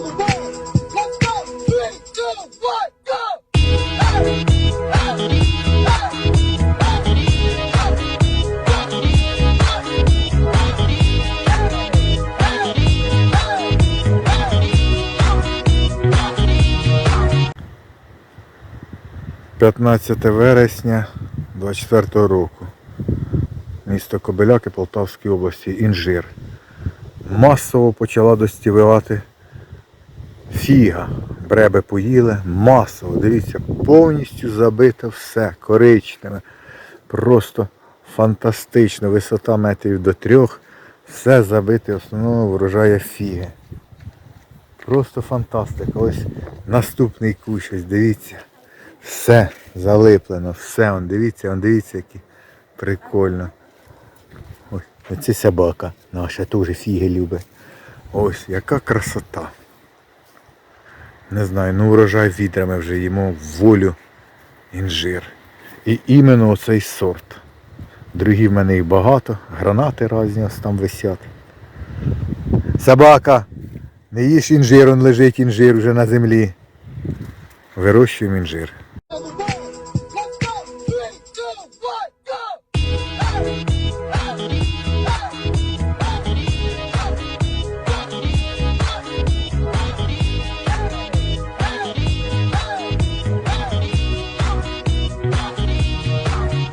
on the board. Let's go. Three, two, one, go. Hey, hey, hey, – 15 вересня 24 року. Місто Кобиляки Полтавської області, інжир. Масово почала достівати фіга. Бреби поїли, масово. Дивіться, повністю забите все, коричневе. Просто фантастично. Висота метрів до трьох. Все забите основного врожая фіги. Просто фантастика. Ось наступний кущ, ось дивіться. Все залиплено, все, он, дивіться, он, дивіться, які прикольно. Ось, оце собака наша теж фіги любить. Ось, яка красота. Не знаю, ну урожай відрами вже їмо волю інжир. І іменно оцей сорт. Другі в мене їх багато, гранати різні ось там висять. Собака! Не їж інжир, он лежить інжир вже на землі. Вирощуємо інжир.